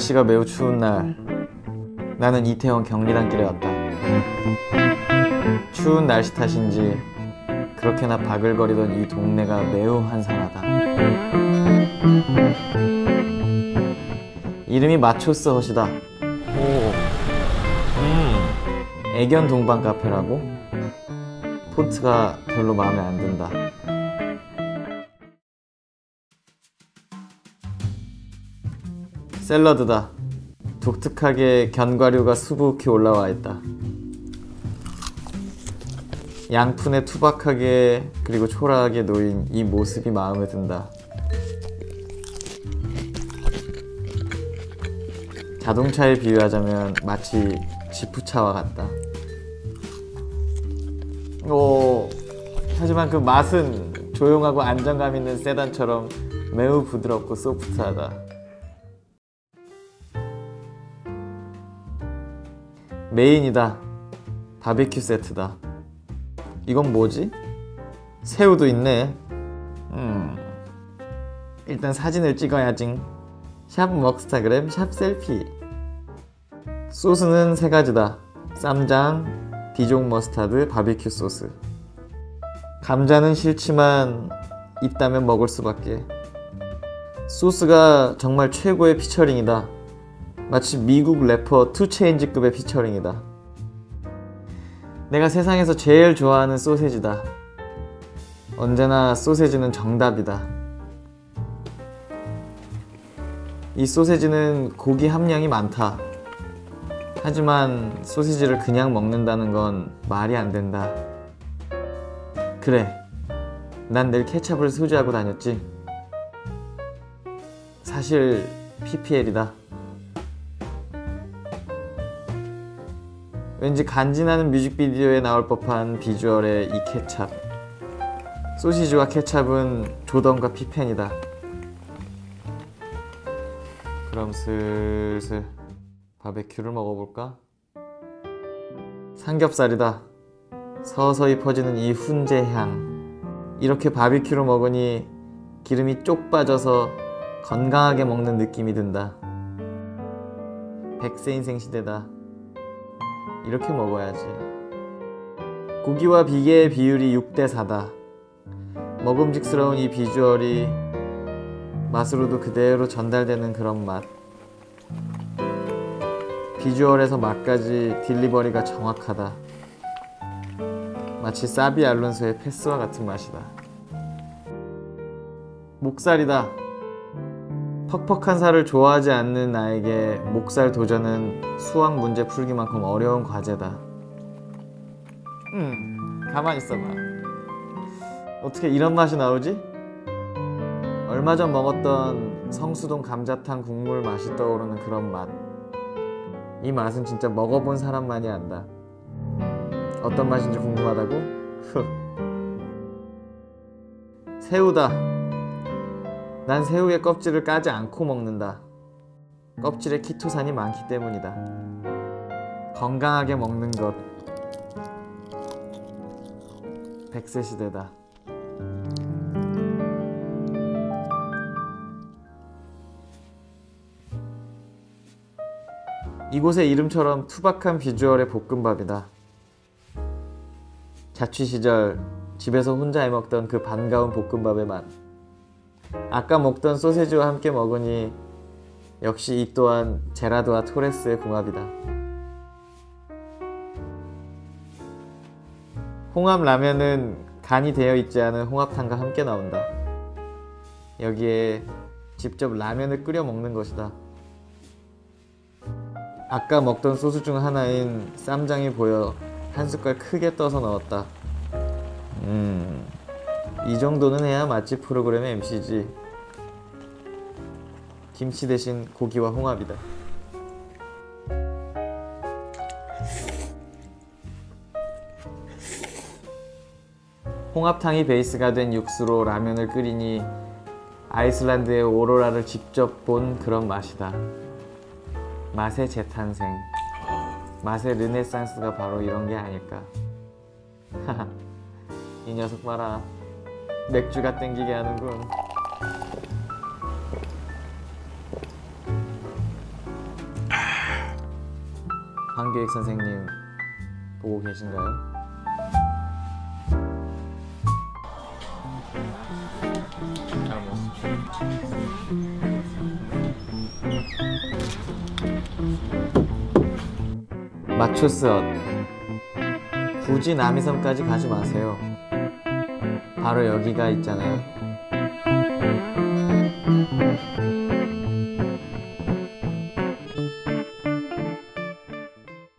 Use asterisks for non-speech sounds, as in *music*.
날씨가 매우 추운 날 나는 이태원 경리단길에 왔다. 추운 날씨 탓인지 그렇게나 바글거리던 이 동네가 매우 한산하다. 이름이 마초스 헛이다. 오. 음. 애견 동반 카페라고? 폰트가 별로 마음에 안 든다. 샐러드다. 독특하게 견과류가 수북히 올라와 있다. 양푼에 투박하게 그리고 초라하게 놓인 이 모습이 마음에 든다. 자동차에 비유하자면 마치 지프차와 같다. 오, 하지만 그 맛은 조용하고 안정감 있는 세단처럼 매우 부드럽고 소프트하다. 메인이다. 바비큐 세트다. 이건 뭐지? 새우도 있네. 음. 일단 사진을 찍어야지. 샵 먹스타그램 샵 셀피. 소스는 세 가지다. 쌈장, 디종 머스타드, 바비큐 소스. 감자는 싫지만 있다면 먹을 수밖에. 소스가 정말 최고의 피처링이다. 마치 미국 래퍼 투체인지급의 피처링이다. 내가 세상에서 제일 좋아하는 소세지다. 언제나 소세지는 정답이다. 이 소세지는 고기 함량이 많다. 하지만 소시지를 그냥 먹는다는 건 말이 안 된다. 그래. 난 늘 케찹을 소지하고 다녔지. 사실 PPL이다. 왠지 간지나는 뮤직비디오에 나올 법한 비주얼의 이 케찹. 소시지와 케찹은 조던과 피펜이다. 그럼 슬슬 바베큐를 먹어볼까? 삼겹살이다. 서서히 퍼지는 이 훈제 향. 이렇게 바비큐를 먹으니 기름이 쪽 빠져서 건강하게 먹는 느낌이 든다. 백세 인생 시대다. 이렇게 먹어야지. 고기와 비계의 비율이 6대 4다. 먹음직스러운 이 비주얼이 맛으로도 그대로 전달되는 그런 맛. 비주얼에서 맛까지 딜리버리가 정확하다. 마치 사비 알론소의 패스와 같은 맛이다. 목살이다. 퍽퍽한 살을 좋아하지 않는 나에게 목살 도전은 수학 문제 풀기만큼 어려운 과제다. 음, 가만 있어봐. 어떻게 이런 맛이 나오지? 얼마 전 먹었던 성수동 감자탕 국물 맛이 떠오르는 그런 맛. 이 맛은 진짜 먹어본 사람만이 안다. 어떤 맛인지 궁금하다고? *laughs* 새우다. 난 새우의 껍질을 까지 않고 먹는다. 껍질에 키토산이 많기 때문이다. 건강하게 먹는 것. 백세 시대다. 이곳의 이름처럼 투박한 비주얼의 볶음밥이다. 자취 시절 집에서 혼자 해먹던 그 반가운 볶음밥의 맛. 아까 먹던 소세지와 함께 먹으니 역시 이 또한 제라드와 토레스의 궁합이다. 홍합 라면은 간이 되어 있지 않은 홍합탕과 함께 나온다. 여기에 직접 라면을 끓여 먹는 것이다. 아까 먹던 소스 중 하나인 쌈장이 보여 한 숟갈 크게 떠서 넣었다. 음, 이 정도는 해야 맛집 프로그램의 MC지. 김치 대신 고기와 홍합이다. 홍합탕이 베이스가 된 육수로 라면을 끓이니 아이슬란드의 오로라를 직접 본 그런 맛이다. 맛의 재탄생. 맛의 르네상스가 바로 이런 게 아닐까. *laughs* 이 녀석 봐라. 맥주가 땡기게 하는군. 황교익 선생님 보고 계신가요? 마초스엇 굳이 남이섬까지 가지 마세요. 바로 여기가 있잖아요.